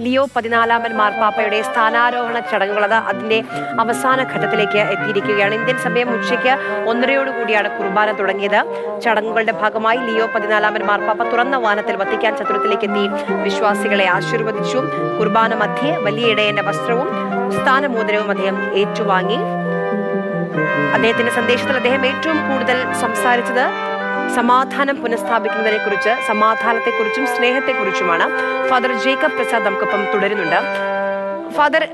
Leo പതിനാലാമൻ മാർപ്പാപ്പയുടെ സ്ഥാനാരോഹണ ചടങ്ങുകളത് അതിന്റെ അവസാന ഘട്ടത്തിലേക്ക് എത്തിയിരിക്കുകയാണ്. ഇന്ത്യൻ സമയം ഉച്ചയ്ക്ക് ഒന്നരയോടുകൂടിയാണ് കുർബാന തുടങ്ങിയത്. ചടങ്ങുകളുടെ ഭാഗമായി ലിയോ പതിനാലാമൻ മാർപ്പാപ്പ തുറന്ന വാനത്തിൽ വത്തിക്കാൻ ചതുരത്തിലേക്ക് എത്തി. വിശ്വാസികളെ ആശീർവദിച്ചു. കുർബാന മധ്യേ വലിയ ഇടയന്റെ വസ്ത്രവും സ്ഥാനമോദനവും അദ്ദേഹം ഏറ്റുവാങ്ങി. അദ്ദേഹത്തിന്റെ സന്ദേശത്തിൽ അദ്ദേഹം ഏറ്റവും കൂടുതൽ സംസാരിച്ചത് സമാധാനം പുനഃസ്ഥാപിക്കുന്നതിനെ കുറിച്ച് സമാധാനത്തെക്കുറിച്ചും സ്നേഹത്തെക്കുറിച്ചുമാണ് ഫാദർ ജേക്കബ് പ്രസാദ് നമുക്കൊപ്പം തുടരുന്നുണ്ട്. ഫാദർ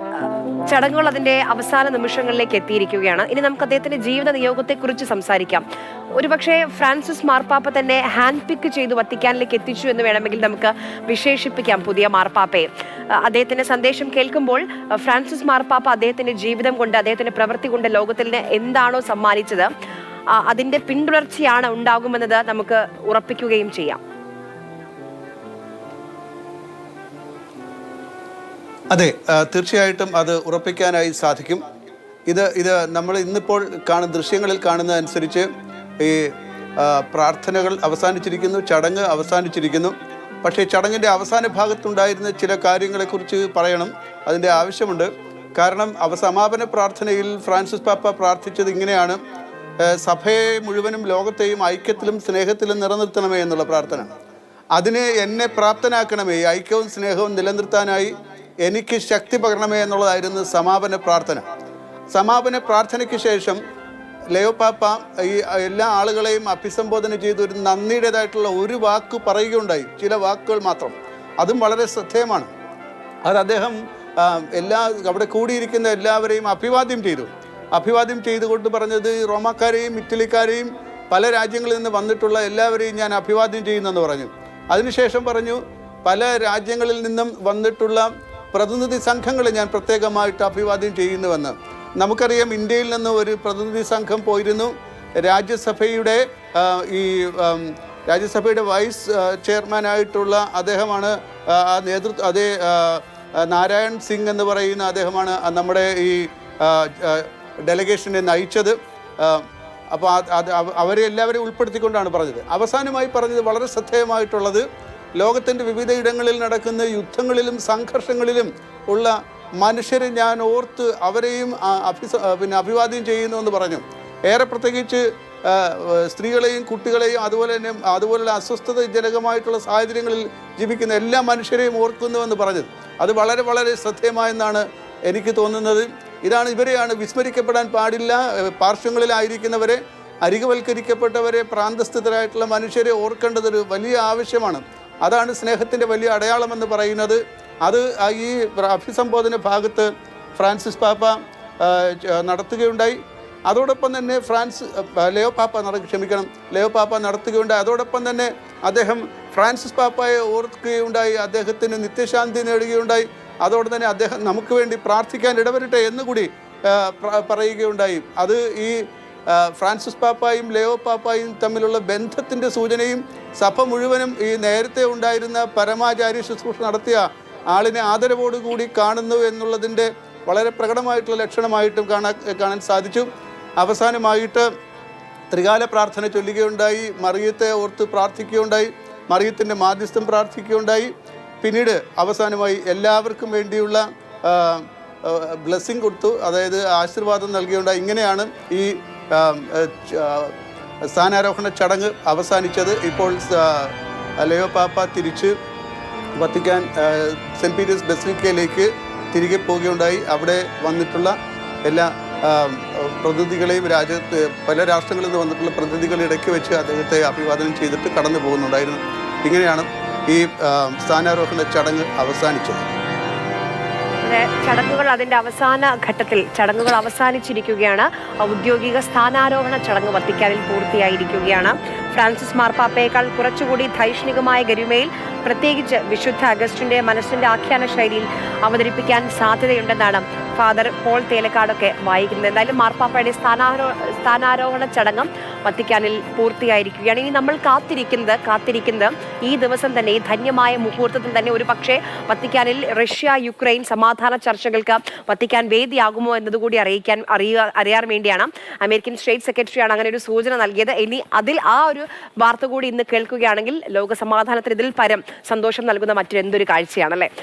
ചടങ്ങുകൾ അതിന്റെ അവസാന നിമിഷങ്ങളിലേക്ക് എത്തിയിരിക്കുകയാണ്. ഇനി നമുക്ക് അദ്ദേഹത്തിന്റെ ജീവിത നിയോഗത്തെക്കുറിച്ച് സംസാരിക്കാം. ഒരുപക്ഷെ ഫ്രാൻസിസ് മാർപ്പാപ്പ തന്നെ ഹാൻഡ് പിക്ക് ചെയ്ത് വത്തിക്കാനിലേക്ക് എത്തിച്ചു എന്ന് വേണമെങ്കിൽ നമുക്ക് വിശേഷിപ്പിക്കാം പുതിയ മാർപ്പാപ്പയെ. അദ്ദേഹത്തിന്റെ സന്ദേശം കേൾക്കുമ്പോൾ ഫ്രാൻസിസ് മാർപ്പാപ്പ അദ്ദേഹത്തിന്റെ ജീവിതം കൊണ്ട് അദ്ദേഹത്തിന്റെ പ്രവൃത്തി കൊണ്ട് ലോകത്തിന് എന്താണോ സമ്മാനിച്ചത് അതിന്റെ പിന്തുടർച്ചയാണ് ഉണ്ടാകുമെന്നത് നമുക്ക് ഉറപ്പിക്കുകയും ചെയ്യാം. അതെ തീർച്ചയായിട്ടും അത് ഉറപ്പിക്കാനായി സാധിക്കും. ഇത് ഇത് നമ്മൾ ഇന്നിപ്പോൾ കാണുന്ന ദൃശ്യങ്ങളിൽ കാണുന്നതനുസരിച്ച് ഈ പ്രാർത്ഥനകൾ അവസാനിച്ചിരിക്കുന്നു ചടങ്ങ് അവസാനിച്ചിരിക്കുന്നു. പക്ഷേ ചടങ്ങിന്റെ അവസാന ഭാഗത്തുണ്ടായിരുന്ന ചില കാര്യങ്ങളെക്കുറിച്ച് പറയണം. അതിന്റെ ആവശ്യമുണ്ട്. കാരണം അവസമാപന പ്രാർത്ഥനയിൽ ഫ്രാൻസിസ് പാപ്പ പ്രാർത്ഥിച്ചത് ഇങ്ങനെയാണ്. സഭയെ മുഴുവനും ലോകത്തെയും ഐക്യത്തിലും സ്നേഹത്തിലും നിലനിർത്തണമേ എന്നുള്ള പ്രാർത്ഥന. അതിന് എന്നെ പ്രാപ്തനാക്കണമേ ഐക്യവും സ്നേഹവും നിലനിർത്താനായി എനിക്ക് ശക്തി പകരണമേ എന്നുള്ളതായിരുന്നു സമാപന പ്രാർത്ഥന. സമാപന പ്രാർത്ഥനയ്ക്ക് ശേഷം ലയോപാപ്പ ഈ എല്ലാ ആളുകളെയും അഭിസംബോധന ചെയ്ത് ഒരു നന്ദിയുടേതായിട്ടുള്ള ഒരു വാക്ക് പറയുകയുണ്ടായി. ചില വാക്കുകൾ മാത്രം. അതും വളരെ ശ്രദ്ധേയമാണ്. അത് അദ്ദേഹം എല്ലാ അവിടെ കൂടിയിരിക്കുന്ന എല്ലാവരെയും അഭിവാദ്യം ചെയ്തു. അഭിവാദ്യം ചെയ്തുകൊണ്ട് പറഞ്ഞത് റോമാക്കാരെയും ഇറ്റലിക്കാരെയും പല രാജ്യങ്ങളിൽ നിന്ന് വന്നിട്ടുള്ള എല്ലാവരെയും ഞാൻ അഭിവാദ്യം ചെയ്യുന്നെന്ന് പറഞ്ഞു. അതിനുശേഷം പറഞ്ഞു പല രാജ്യങ്ങളിൽ നിന്നും വന്നിട്ടുള്ള പ്രതിനിധി സംഘങ്ങളെ ഞാൻ പ്രത്യേകമായിട്ട് അഭിവാദ്യം ചെയ്യുന്നുവെന്ന്. നമുക്കറിയാം ഇന്ത്യയിൽ നിന്ന് ഒരു പ്രതിനിധി സംഘം പോയിരുന്നു. രാജ്യസഭയുടെ ഈ രാജ്യസഭയുടെ വൈസ് ചെയർമാനായിട്ടുള്ള അദ്ദേഹമാണ് ആ, നേതൃത്വം അതേ നാരായൺ സിംഗ് എന്ന് പറയുന്ന അദ്ദേഹമാണ് നമ്മുടെ ഈ ഡെലഗേഷനെ നയിച്ചത് അപ്പോൾ അത് അവ- അവരെ എല്ലാവരെയും ഉൾപ്പെടുത്തിക്കൊണ്ടാണ് പറഞ്ഞത്. അവസാനമായി പറഞ്ഞത് വളരെ ശ്രദ്ധേയമായിട്ടുള്ളത് ലോകത്തിന്റെ വിവിധയിടങ്ങളിൽ നടക്കുന്ന യുദ്ധങ്ങളിലും സംഘർഷങ്ങളിലും ഉള്ള മനുഷ്യരെ ഞാൻ ഓർത്ത് അവരെയും അഭിസ പിന്നെ അഭിവാദ്യം ചെയ്യുന്നു എന്ന് പറഞ്ഞു. ഏറെ പ്രത്യേകിച്ച് സ്ത്രീകളെയും കുട്ടികളെയും അതുപോലെ തന്നെ അതുപോലുള്ള അസ്വസ്ഥതജനകമായിട്ടുള്ള സാഹചര്യങ്ങളിൽ ജീവിക്കുന്ന എല്ലാ മനുഷ്യരെയും ഓർക്കുന്നുവെന്ന് പറഞ്ഞത്. അത് വളരെ വളരെ ശ്രദ്ധേയമായെന്നാണ് എനിക്ക് തോന്നുന്നത്. ഇതാണ് ഇവരെയാണ് വിസ്മരിക്കപ്പെടാൻ പാടില്ല പാർശ്വങ്ങളിലായിരിക്കുന്നവരെ അരികവൽക്കരിക്കപ്പെട്ടവരെ പ്രാന്തസ്ഥിതരായിട്ടുള്ള മനുഷ്യരെ ഓർക്കേണ്ടതൊരു വലിയ ആവശ്യമാണ്. അതാണ് സ്നേഹത്തിന്റെ വലിയ അടയാളമെന്ന് പറയുന്നത്. അത് ഈ അഭിസംബോധന ഭാഗത്ത് ഫ്രാൻസിസ് പാപ്പ നടത്തുകയുണ്ടായി. അതോടൊപ്പം തന്നെ ഫ്രാൻസ് ലയോ പാപ്പ നട ക്ഷമിക്കണം ലയോ പാപ്പ നടത്തുകയുണ്ടായി. അതോടൊപ്പം തന്നെ അദ്ദേഹം ഫ്രാൻസിസ് പാപ്പയെ ഓർക്കുകയുണ്ടായി അദ്ദേഹത്തിന് നിത്യശാന്തി നേടുകയുണ്ടായി. അതോടെ തന്നെ അദ്ദേഹം നമുക്ക് വേണ്ടി പ്രാർത്ഥിക്കാൻ ഇടവരട്ടെ എന്നുകൂടി പറയുകയുണ്ടായി. അത് ഈ ഫ്രാൻസിസ് പാപ്പായും ലെയോ പാപ്പായും തമ്മിലുള്ള ബന്ധത്തിന്റെ സൂചനയും സഭ മുഴുവനും ഈ നേരത്തെ ഉണ്ടായിരുന്ന പരമാചാര്യ ശുശ്രൂഷ നടത്തിയ ആളിനെ ആദരവോടുകൂടി കാണുന്നു എന്നുള്ളതിന്റെ വളരെ പ്രകടമായിട്ടുള്ള ലക്ഷണമായിട്ടും കാണാൻ കാണാൻ സാധിച്ചു. അവസാനമായിട്ട് ത്രികാല പ്രാർത്ഥന ചൊല്ലുകയുണ്ടായി. മറിയത്തെ ഓർത്ത് പ്രാർത്ഥിക്കുകയുണ്ടായി. മറിയത്തിന്റെ മാധ്യസ്ഥം പ്രാർത്ഥിക്കുകയുണ്ടായി. പിന്നീട് അവസാനമായി എല്ലാവർക്കും വേണ്ടിയുള്ള ബ്ലെസ്സിങ് കൊടുത്തു. അതായത് ആശീർവാദം നൽകിയുണ്ട് ഇങ്ങനെയാണ് ഈ സ്ഥാനാരോഹണ ചടങ്ങ് അവസാനിച്ചത്. ഇപ്പോൾ ലയോ പാപ്പ തിരിച്ച് വത്തിക്കാൻ സെന്റ് പീറ്റേഴ്സ് ബെസിലിക്കയിലേക്ക് തിരികെ പോവുകയുണ്ടായി. അവിടെ വന്നിട്ടുള്ള എല്ലാ പ്രതിനിധികളെയും രാജ്യത്ത് പല രാഷ്ട്രങ്ങളിൽ നിന്ന് വന്നിട്ടുള്ള പ്രതിനിധികളെ ഇടയ്ക്ക് വെച്ച് അദ്ദേഹത്തെ അഭിവാദനം ചെയ്തിട്ട് കടന്നു പോകുന്നുണ്ടായിരുന്നു ഇങ്ങനെയാണ് ഈ സ്ഥാനാരോഹണ ചടങ്ങ് അവസാനിച്ചത് ചടങ്ങുകൾ അതിന്റെ അവസാന ഘട്ടത്തിൽ ചടങ്ങുകൾ അവസാനിച്ചിരിക്കുകയാണ്. ഔദ്യോഗിക സ്ഥാനാരോഹണ ചടങ്ങ് വത്തിക്കാനിൽ പൂർത്തിയായിരിക്കുകയാണ്. ഫ്രാൻസിസ് മാർപ്പാപ്പയേക്കാൾ കുറച്ചുകൂടി ധൈഷ്ണികമായ ഗരിമയിൽ പ്രത്യേകിച്ച് വിശുദ്ധ അഗസ്റ്റിന്റെ മനസ്സിന്റെ ആഖ്യാന ശൈലിയിൽ അവതരിപ്പിക്കാൻ സാധ്യതയുണ്ടെന്നാണ് ഫാദർ പോൾ തേലക്കാടൊക്കെ വായിക്കുന്നത്. എന്തായാലും മാർപ്പാപ്പയുടെ സ്ഥാനാരോ സ്ഥാനാരോഹണ ചടങ്ങും വത്തിക്കാനിൽ പൂർത്തിയായിരിക്കുകയാണ്. ഇനി നമ്മൾ കാത്തിരിക്കുന്നത് കാത്തിരിക്കുന്നത് ഈ ദിവസം തന്നെ ഈ ധന്യമായ മുഹൂർത്തത്തിൽ തന്നെ ഒരു പക്ഷേ വത്തിക്കാനിൽ റഷ്യ യുക്രൈൻ സമാധാന ചർച്ചകൾക്ക് വത്തിക്കാൻ വേദിയാകുമോ എന്നതുകൂടി അറിയിക്കാൻ അറിയുക അറിയാൻ വേണ്ടിയാണ് അമേരിക്കൻ സ്റ്റേറ്റ് സെക്രട്ടറിയാണ് അങ്ങനെ ഒരു സൂചന നൽകിയത്. ഇനി അതിൽ ആ ഒരു വാർത്ത കൂടി ഇന്ന് കേൾക്കുകയാണെങ്കിൽ ലോക സമാധാനത്തിന് ഇതിൽ പരം സന്തോഷം നൽകുന്ന മറ്റൊരു എന്തൊരു കാഴ്ചയാണല്ലേ?